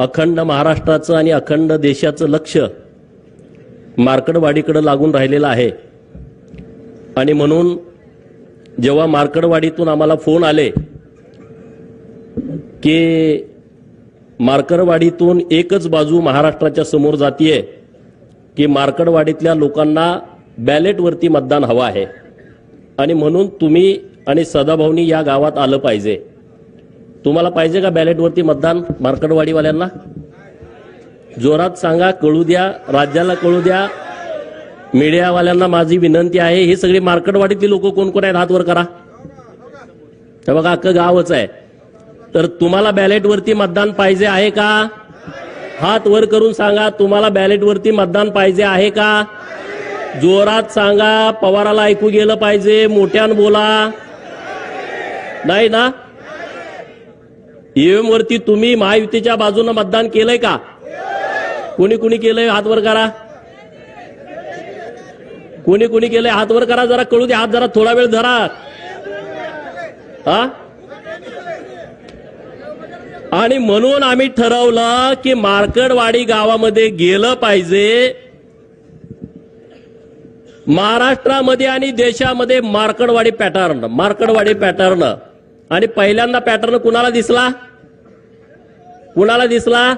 अखंड महाराष्ट्राचं आणि अखंड देशाचं लक्ष मार्कडवाडीकडं लागून राहिलेलं आहे. आणि म्हणून जेव्हा मार्कडवाडीतून आम्हाला फोन आले की मार्कडवाडीतून एकच बाजू महाराष्ट्राच्या समोर जातीये की मार्कडवाडीतल्या लोकांना बॅलेटवरती मतदान हवं आहे. आणि म्हणून तुम्ही आणि सदाभाऊनी या गावात आलं पाहिजे. तुम्हाला पाहिजे का बॅलेटवरती मतदान मार्कडवाडीवाल्यांना जोरात सांगा कळू द्या राज्याला कळू द्या. मीडियावाल्यांना माझी विनंती आहे हे सगळे मार्कडवाडीतली लोक कोण कोण आहेत हात वर करा. हे बघा अख्खं गावच आहे. तर तुम्हाला बॅलेटवरती मतदान पाहिजे आहे का? हात वर करून सांगा तुम्हाला बॅलेटवरती मतदान पाहिजे आहे का? जोरात सांगा पवाराला ऐकू गेलं पाहिजे मोठ्यान बोला. नाही ना? ईव्हीएम वरती तुम्ही महायुतीच्या बाजूनं मतदान केलंय का? कोणी कोणी केलंय हात वर करा? कोणी कोणी केलंय हात वर करा? जरा कळू दे हात जरा थोडा वेळ धरा. हा? आणि म्हणून आम्ही ठरवलं की मार्कडवाडी गावामध्ये गेलं पाहिजे. महाराष्ट्रामध्ये आणि देशामध्ये मार्कडवाडी पॅटर्न मार्कडवाडी पॅटर्न. आणि पहिल्यांदा पॅटर्न कुणाला दिसला? कुणाला दिसला?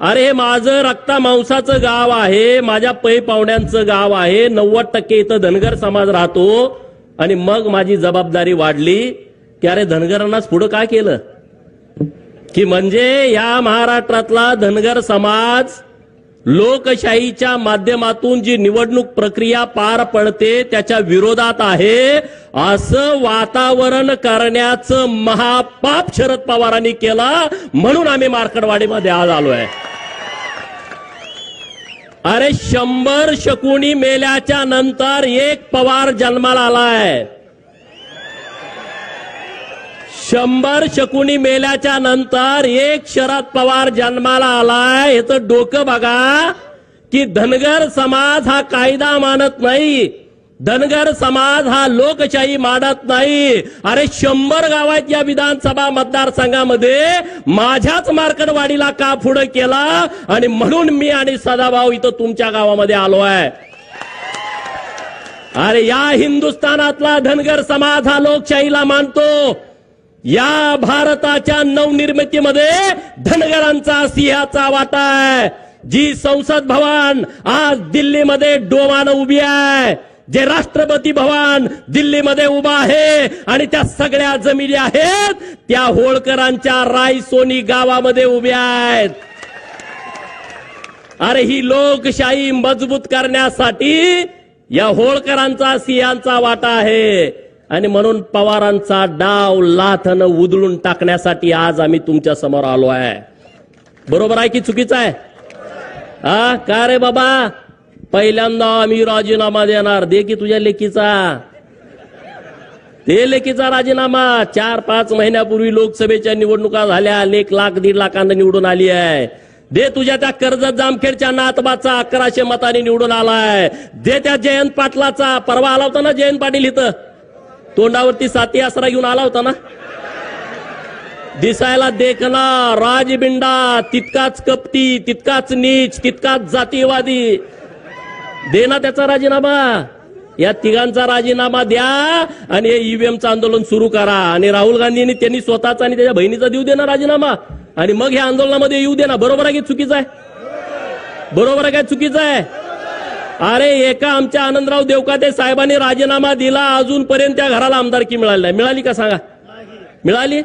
अरे हे माझं रक्ता मांसाचं गाव आहे माझ्या पै पाहुण्यांचं गाव आहे. नव्वद टक्के इथं धनगर समाज राहतो. आणि मग माझी जबाबदारी वाढली की अरे धनगरांनाच पुढं काय केलं? की म्हणजे या महाराष्ट्रातला धनगर समाज लोकशाहीच्या माध्यमातून जी निवडणूक प्रक्रिया पार पडते त्याच्या विरोधात आहे. असं वातावरण करण्याचं महापाप शरद पवारांनी केला म्हणून आम्ही मार्कडवाडीमध्ये आज आलोय. अरे शंभर शकुनी मेल्याच्या नंतर एक पवार जन्माला आलाय. शंभर शकुनी मेल्याच्या नंतर एक शरद पवार जन्माला आलाय. याचं डोकं बघा की धनगर समाज हा कायदा मानत नाही. धनगर समाज हा लोकशाही मानत नाही. अरे शंभर गावात या विधानसभा मतदारसंघामध्ये माझ्याच मार्कडवाडीला का पुढं केला? आणि म्हणून मी आणि सदाभाऊ इथं तुमच्या गावामध्ये आलो आहे अरे या हिंदुस्थानातला धनगर समाज हा लोकशाहीला मानतो. या भारताच्या नवनिर्मितीमध्ये धनगरांचा सिंहाचा वाटा आहे. जी संसद भवन आज दिल्लीमध्ये डोमानं उभी आहे. जे राष्ट्रपती भवन दिल्लीमध्ये उभा आहे आणि त्या सगळ्या जमिनी आहेत त्या होळकरांच्या रायसोनी गावामध्ये उभ्या आहेत. अरे ही लोकशाही मजबूत करण्यासाठी या होळकरांचा सिंहांचा वाटा आहे. आणि म्हणून पवारांचा डाव लाथन उधळून टाकण्यासाठी आज आम्ही तुमच्यासमोर आलो आहे. बरोबर आहे की चुकीचं आहे? हा? का रे बाबा? पहिल्यांदा आम्ही राजीनामा देणार. दे की तुझ्या लेकीचा. ते लेकीचा राजीनामा. चार पाच महिन्यापूर्वी लोकसभेच्या निवडणुका झाल्या. एक लाख दीड लाखांना निवडून आली आहे. दे तुझ्या त्या कर्जत जामखेडच्या नातबाचा अकराशे मताने निवडून आलाय. दे त्या जयंत पाटलाचा. परवा आला होता ना जयंत पाटील इथं? तोंडावरती साती आसरा घेऊन आला होता ना? दिसायला देखना राजबिंडा तितकाच कपटी तितकाच नीच तितकाच जातीवादी दे ना त्याचा राजीनामा. या तिघांचा राजीनामा द्या आणि हे ईव्हीएमचं आंदोलन सुरू करा. आणि राहुल गांधींनी त्यांनी स्वतःचा आणि त्याच्या बहिणीचा देऊ दे ना राजीनामा. आणि मग ह्या आंदोलनामध्ये येऊ दे ना. बरोबर आहे की चुकीचं आहे? बरोबर आहे काय चुकीचं आहे? अरे एका आमच्या आनंदराव देवकाते साहेबांनी राजीनामा दिला अजूनपर्यंत त्या घराला आमदारकी मिळाली नाही. मिळाली का सांगा? मिळाली?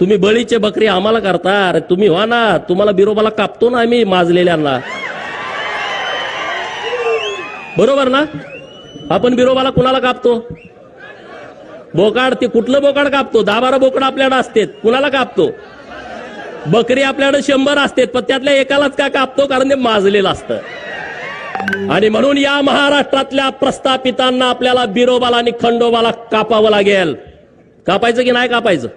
तुम्ही बळीचे बकरी आम्हाला करता. अरे तुम्ही व्हा ना. तुम्हाला बिरोबाला कापतो ना आम्ही माजलेल्यांना. बरोबर ना? आपण बिरोबाला कुणाला कापतो? बोकाड ते कुठलं बोकाड कापतो? दहा बारा बोकड आपल्याकडे असते कुणाला कापतो? बकरी आपल्याकडे शंभर असते पण त्यातल्या एकालाच का कापतो? कारण ते माजलेलं असतं. आणि म्हणून या महाराष्ट्रातल्या प्रस्थापितांना आपल्याला बिरोबाला आणि खंडोबाला कापावं लागेल. कापायचं की नाही कापायचं?